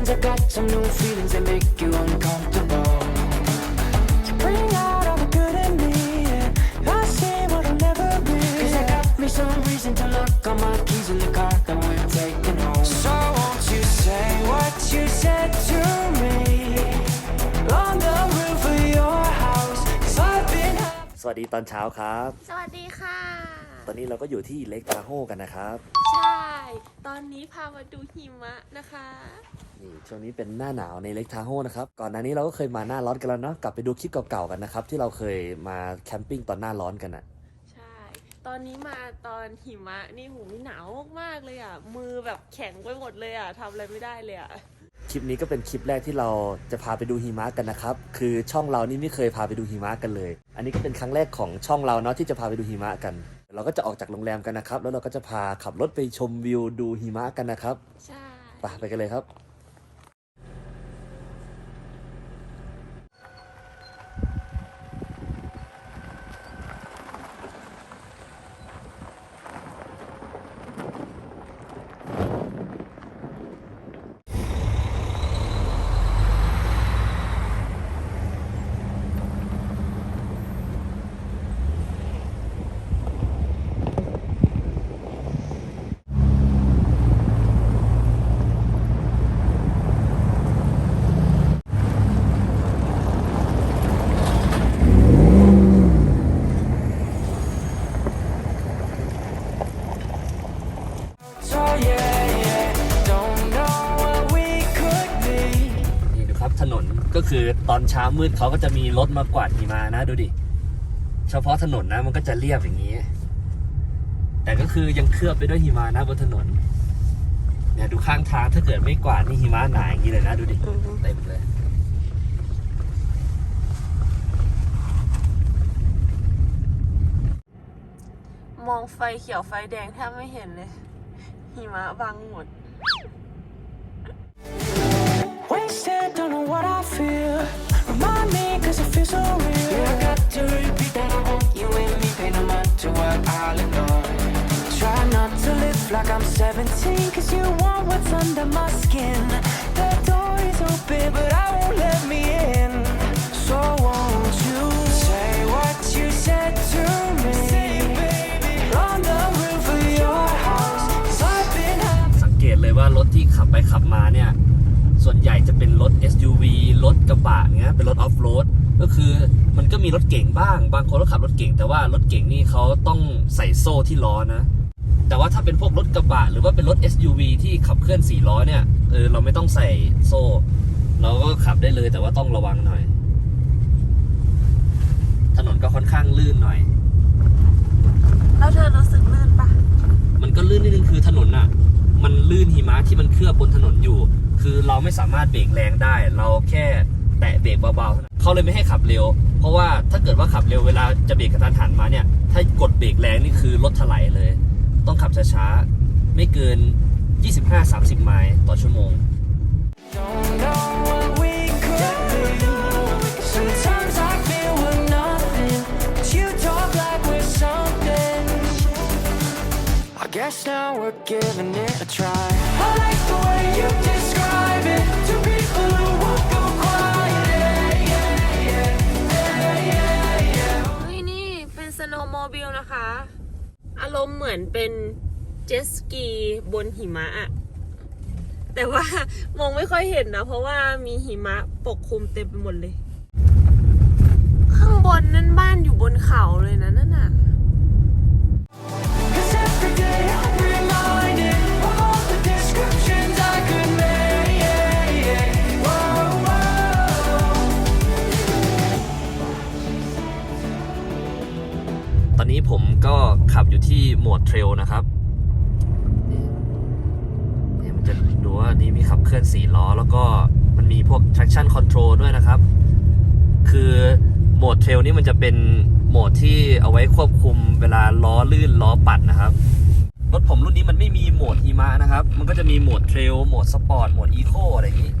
feelings, I got some new feelings that make you uncomfortable. You bring out all the good in me, yeah. I see what I'll never be. Cause I got me some reason to lock all my keys in the car that we're taking home. So won't you say what you said to me on the roof of your house? Cause I've been having สวัสดีตอนเช้าครับ สวัสดีค่ะ ตอนนี้เราก็อยู่ที่เล็กทาโฮกันนะครับ ใช่ ตอนนี้พามาดูหิมะนะคะ นี่ช่วงนี้เป็นหน้าหนาวในเล็กทาโฮนะครับ ก่อนหน้านี้เราก็เคยมาหน้าร้อนกันแล้วเนาะกลับไปดูคลิปเก่าๆกันนะครับ ที่เราเคยมาแคมปิ้งตอนหน้าร้อนกันอะใช่ ตอนนี้มาตอนหิมะนี่หูหนาวมากๆเลยอะ มือแบบแข็งไปหมดเลยอะทำอะไรไม่ได้เลยอะ คลิปนี้ก็เป็นคลิปแรกที่เราจะพาไปดูหิมะกันนะครับ คือช่องเรานี่ไม่เคยพาไปดูหิมะกันเลย อันนี้ก็เป็นครั้งแรกของช่องเราเนาะที่จะพาไปดูหิมะกัน เราก็จะออกจากโรงแรมกันนะครับ แล้วเราก็จะพาขับรถไปชมวิวดูหิมะกันนะครับ ใช่ ไปไปกันเลยครับ เช้ามืดเขาก็จะมีรถมากวาดหิมะนะดูดิ เฉพาะถนนนะมันก็จะเรียบอย่างนี้ แต่ก็คือยังเคลือบไปด้วยหิมะนะบนถนน เนี่ยดูข้างทางถ้าเกิดไม่กวาดนี่หิมะหนาอย่างนี้เลยนะดูดิอือฮึเต็มเลยมองไฟเขียวไฟแดงแทบไม่เห็นเลยหิมะบังหมด like I'm 17, cause you want what's under my skin. The door is open, but I won't let me in. So won't you say what you said to me? On the roof of your house, cause I've been having สังเกตเลยว่ารถที่ขับไปขับมาเนี่ย ส่วนใหญ่จะเป็นรถ SUV รถกระบะเงี้ยเป็นรถออฟโรดก็คือมันก็มีรถเก่งบ้าง บางคนก็ขับรถเก่ง แต่ว่ารถเก่งนี่เขาต้องใส่โซ่ที่ล้อนะ แต่ว่าถ้าเป็นพวกรถกระบะหรือว่าเป็นรถ SUV ที่ขับเคลื่อน4ล้อเนี่ยเออเราไม่ต้องใส่โซ่ เราก็ขับได้เลย แต่ว่าต้องระวังหน่อย ถนนก็ค่อนข้างลื่นหน่อย แล้วเธอรู้สึกลื่นปะมันก็ลื่นนิดนึงคือถนนน่ะ มันลื่นหิมะที่มันเคลือบบนถนนอยู่ คือเราไม่สามารถเบรกแรงได้ เราแค่แตะเบรกเบาๆเท่านั้นเขาเลยไม่ให้ขับเร็ว เพราะว่าถ้าเกิดว่าขับเร็วเวลาจะเบรกกระทันหันมาเนี่ย ถ้ากดเบรกแรงนี่คือรถถลายเลย ต้องขับช้าๆ ไม่เกิน 25-30 ไมล์ต่อชั่วโมง Don't know what we could be. Sometimes I feel we're nothing, but you talk like we're something. I guess now we're giving it a try. I like the way you describe it to people who won't go quiet. Yeah, yeah, yeah, yeah, yeah. เฮ้ยนี่เป็นสโนว์โมบิลนะคะ อารมณ์เหมือนเป็นเจ็ตสกีบนหิมะอะแต่ว่ามองไม่ค่อยเห็นนะ เพราะว่ามีหิมะปกคลุมเต็มไปหมดเลย ข้างบนนั่นบ้านอยู่บนเขาเลยนะนั่นน่ะ Cause every day I อยู่ที่โหมดเทรลนะครับเนี่ยมันจะดูว่านี่มีขับเคลื่อน4ล้อ แล้วก็มันมีพวก traction control ด้วยนะครับ คือโหมดเทรลนี่มันจะเป็นโหมดที่เอาไว้ควบคุมเวลาล้อลื่นล้อปัดนะครับรถผมรุ่นนี้มันไม่มีโหมดหิมะนะครับ มันก็จะมีโหมดเทรลโหมดสปอร์ตโหมดอีโคอะไรอย่างนี้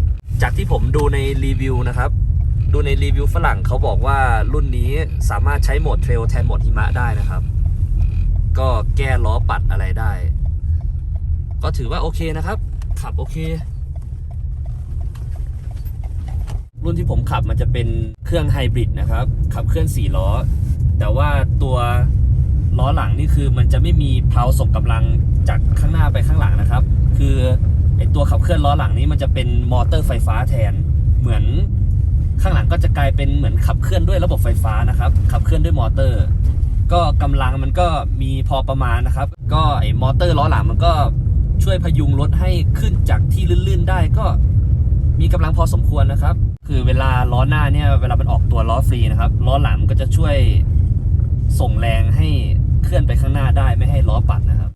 จากที่ผมดูในรีวิวนะครับ ดูในรีวิวฝรั่งเขาบอกว่ารุ่นนี้สามารถใช้โหมดเทรลแทนโหมดหิมะได้นะครับ ก็แก้ล้อปัดอะไรได้ ก็ถือว่าโอเคนะครับ ขับโอเค รุ่นที่ผมขับมันจะเป็นเครื่องไฮบริดนะครับ ขับเคลื่อน4ล้อ แต่ว่าตัวล้อหลังนี่คือมันจะไม่มีเพลาส่งกำลังจากข้างหน้าไปข้างหลังนะครับ คือไอตัวขับเคลื่อนล้อหลังนี้มันจะเป็นมอเตอร์ไฟฟ้าแทน เหมือนข้างหลังก็จะกลายเป็นเหมือนขับเคลื่อนด้วยระบบไฟฟ้านะครับ ขับเคลื่อนด้วยมอเตอร์ ก็กำลังมันก็มีพอประมาณนะครับ ก็ไอ้มอเตอร์ล้อหลังมันก็ช่วยพยุงรถให้ขึ้นจากที่ลื่นๆได้ก็มีกำลังพอสมควรนะครับ คือเวลาล้อหน้าเนี่ยเวลามันออกตัวล้อฟรีนะครับล้อหลังก็จะช่วยส่งแรงให้เคลื่อนไปข้างหน้าได้ไม่ให้ล้อปัดนะครับ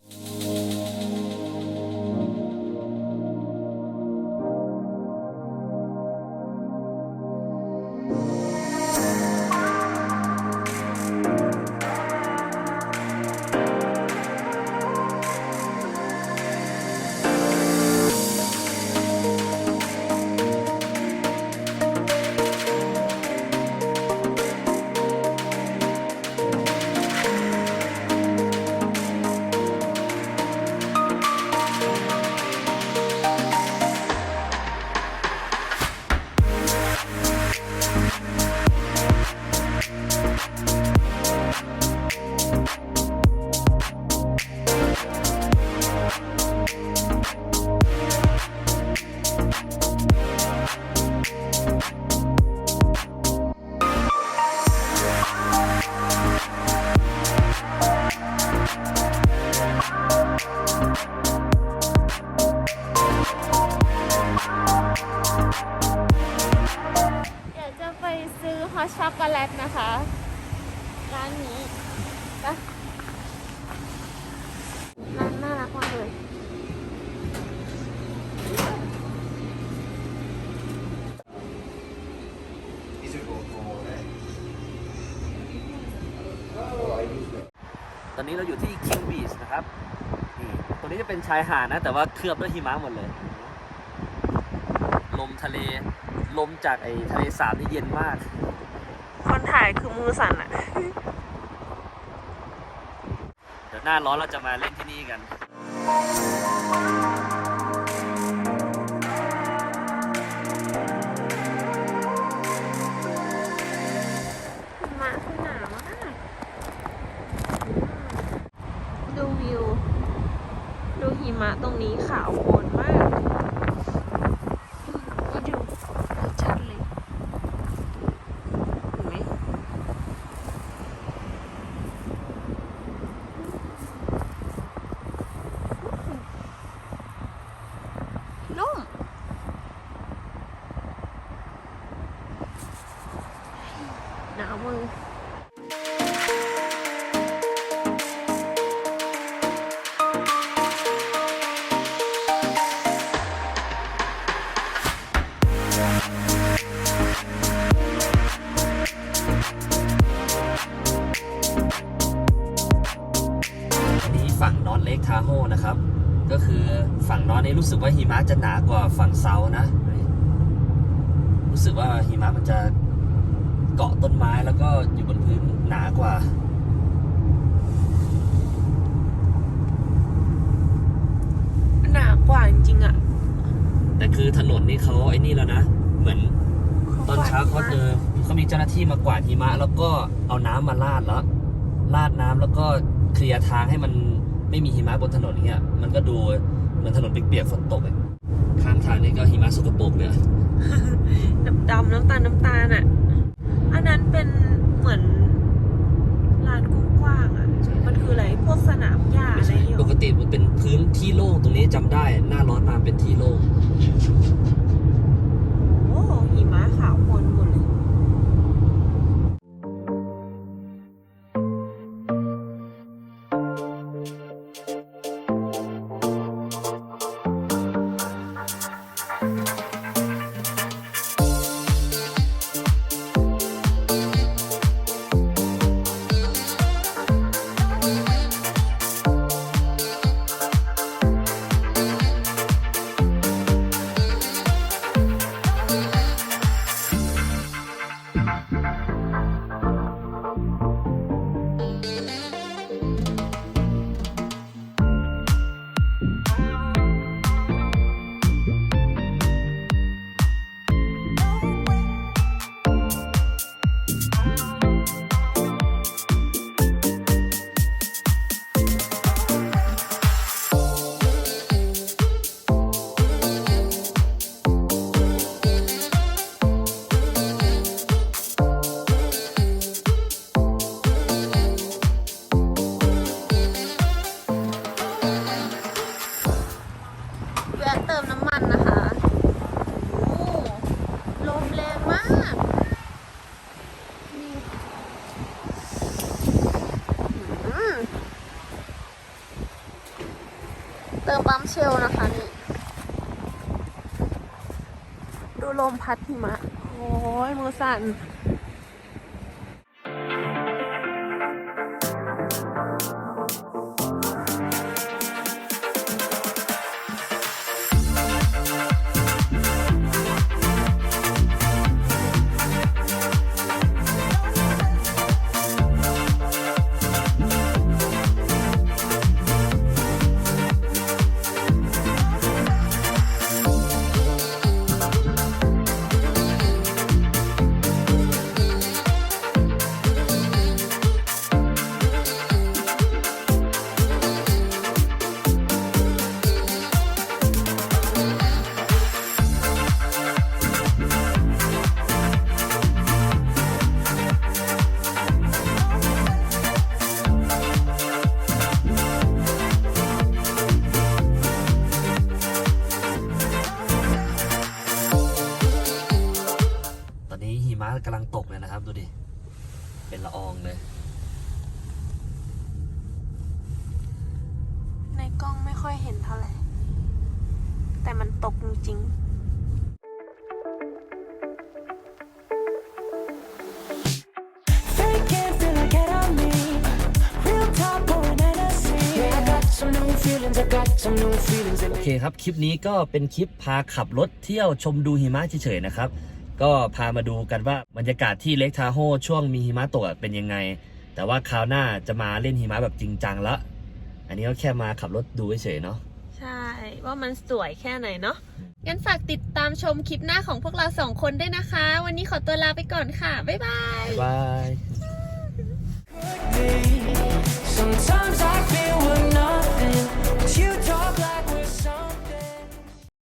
เดี๋ยวจะไปซื้อฮอตช็อกโกแลตนะคะ ร้านนี้ไปร้านน่ารักมากเลยตอนนี้เราอยู่ที่ King Beach นะครับ รงนี้จะเป็นชายหาดนะ แต่ว่าเคลือบด้วยหิมะหมดเลย ลมทะเล ลมจากไอ้ทะเลสาบนี่เย็นมาก คนถ่ายคือมือสั่นอะเดี๋ยวหน้าร้อนเราจะมาเล่นที่นี่กัน ตรงนี้ขาวคน นะครับ ก็คือฝั่งนอร์ทนี้รู้สึกว่าหิมะจะหนากว่าฝั่งเซาท์นะ รู้สึกว่าหิมะมันจะเกาะต้นไม้แล้วก็อยู่บนพื้นหนากว่าหนากว่าจริงๆอะแต่คือถนนนี่เขาไอ้นี่แล้วนะ เหมือนตอนเช้าเขาเจอเขามีเจ้าหน้าที่มากวาดหิมะ แล้วก็เอาน้ำมาลาดแล้วลาดน้ำแล้วก็เคลียร์ทางให้มัน ไม่มีหิมะบนถนนอย่างเงี้ยมันก็ดูเหมือนถนนเปียกๆฝนตกอะข้างทางนี่ก็หิมะสกปรกเลยอะดำดำๆน้ำตาลน้ำตาลอะอันนั้นเป็นเหมือนลานกว้างๆอะมันคืออะไรพวกสนามหญ้าไม่อะไรใช่อยู่ปกติมันเป็นพื้นที่โล่งตรงนี้จำได้ หน้าร้อนมาเป็นที่โล่งโอ้หิมะขาวโพลนหมดเลย ดูลมพัดหิมะ โอ้ยมือสั่น ค่อยเห็นเท่าไหร่ แต่มันตกจริงโอเคครับ คลิปนี้ก็เป็นคลิปพาขับรถเที่ยวชมดูหิมะเฉยๆนะครับ ก็พามาดูกันว่าบรรยากาศที่เล็กทาโฮช่วงมีหิมะตกเป็นยังไง แต่ว่าคราวหน้าจะมาเล่นหิมะแบบจริงจังละ อันนี้ก็แค่มาขับรถดูเฉยๆเนาะๆใช่ ว่ามันสวยแค่ไหนเนาะ งั้นฝากติดตามชมคลิปหน้าของพวกเราสองคนด้วยนะคะ วันนี้ขอตัวลาไปก่อนค่ะ บ๊ายบาย บาย Sometimes I feel we're